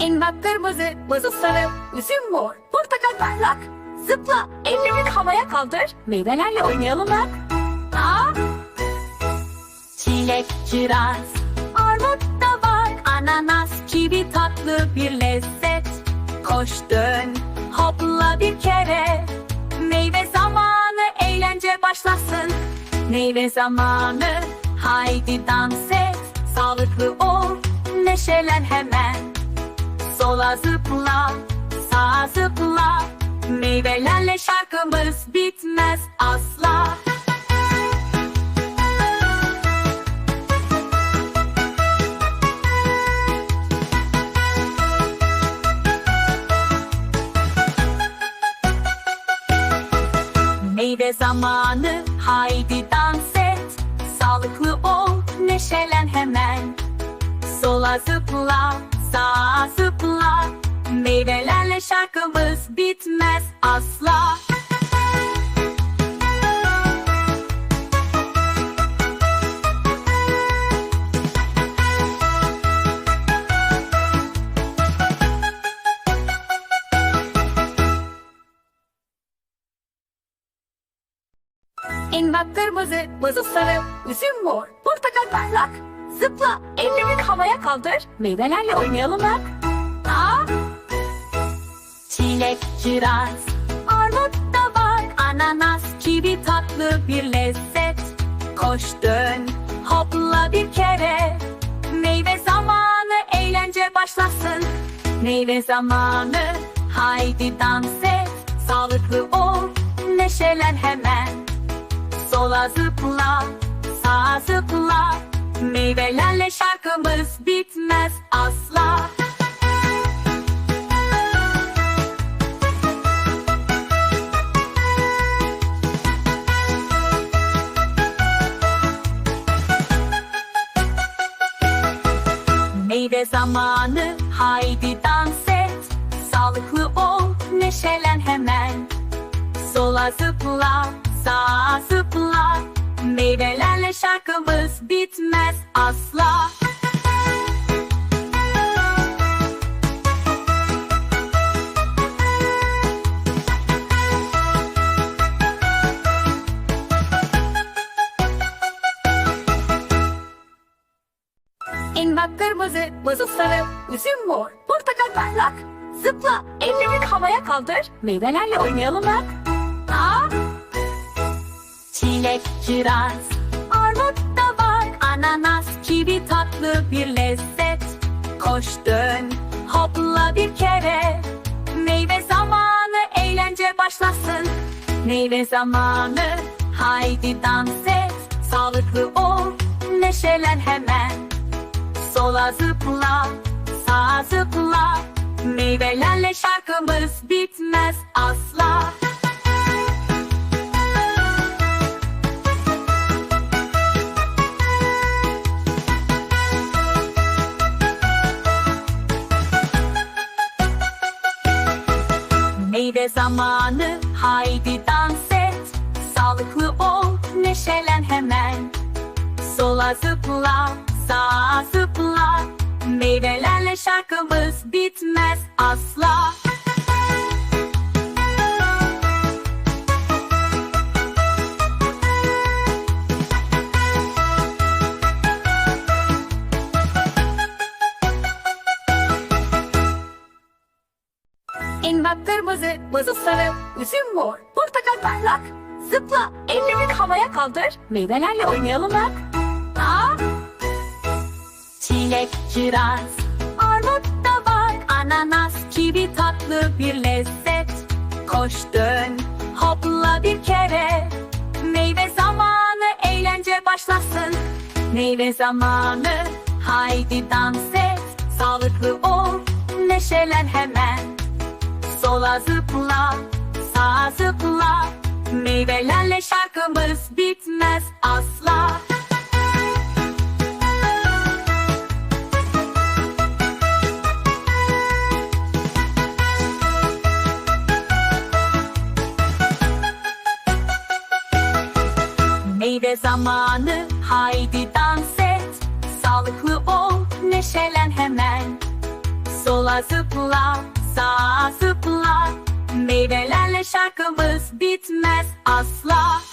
En bak kırmızı, mızı sarı, üzüm mor, portakal parlak. Zıpla, ellerini havaya kaldır, meyvelerle oynayalım bak. Aa, çilek, kiraz, armut da var, ananas, kivi tatlı bir lezzet. Koş dön, hopla bir kere, meyve zamanı, eğlence başlasın. Meyve zamanı, haydi dans et, sağlıklı ol, neşelen hemen. Sola zıpla, sağa zıpla, meyvelerle şarkımız bitmez asla. Meyve zamanı haydi dans et. Sağlıklı ol neşelen hemen. Sola zıpla sağa zıpla Meyvelerle şarkımız bitmez asla En bak kırmızı, mızı sarı, üzüm mor, portakal parlak. Zıpla, ellerini havaya kaldır, meyvelerle oynayalım bak. Aa, çilek, kiraz, armut da var, ananas, kivi tatlı bir lezzet. Koş dön, hopla bir kere, meyve zamanı, eğlence başlasın. Meyve zamanı, haydi dans et, sağlıklı ol, neşelen hemen. Sola zıpla, sağa zıpla Meyvelerle şarkımız bitmez asla. Meyve zamanı haydi dans et. Sağlıklı ol neşelen hemen. Sola zıpla, sağa zıpla. Meyvelerle şarkımız bitmez asla En bak kırmızı, mızı sarı, üzüm mor, portakal parlak. Zıpla, ellerini havaya kaldır, meyvelerle oynayalım bak. Aa, çilek, kiraz, ananas, kivi tatlı bir lezzet. Koş dön, hopla bir kere, meyve zamanı, eğlence başlasın. Meyve zamanı, haydi dans et, sağlıklı ol, neşelen hemen. Sola zıpla, sağa zıpla Meyvelerle şarkımız bitmez asla Meyve zamanı haydi dans et. Sağlıklı ol neşelen hemen. Sola zıpla, sağa zıpla. Meyvelerle şarkımız bitmez asla En bak kırmızı, mızı sarı, üzüm mor, portakal parlak. Zıpla, ellerini havaya kaldır, meyvelerle oynayalım bak. Aa, çilek, kiraz, armut da var, ananas, kivi tatlı bir lezzet. Koş dön, hopla bir kere, meyve zamanı, eğlence başlasın. Meyve zamanı, haydi dans et, sağlıklı ol, neşelen hemen. Sola zıpla, sağa zıpla. Meyvelerle şarkımız bitmez asla. Meyve zamanı haydi dans et. Sağlıklı ol neşelen hemen. Sola zıpla, sağa zıpla Meyvelerle şarkımız bitmez asla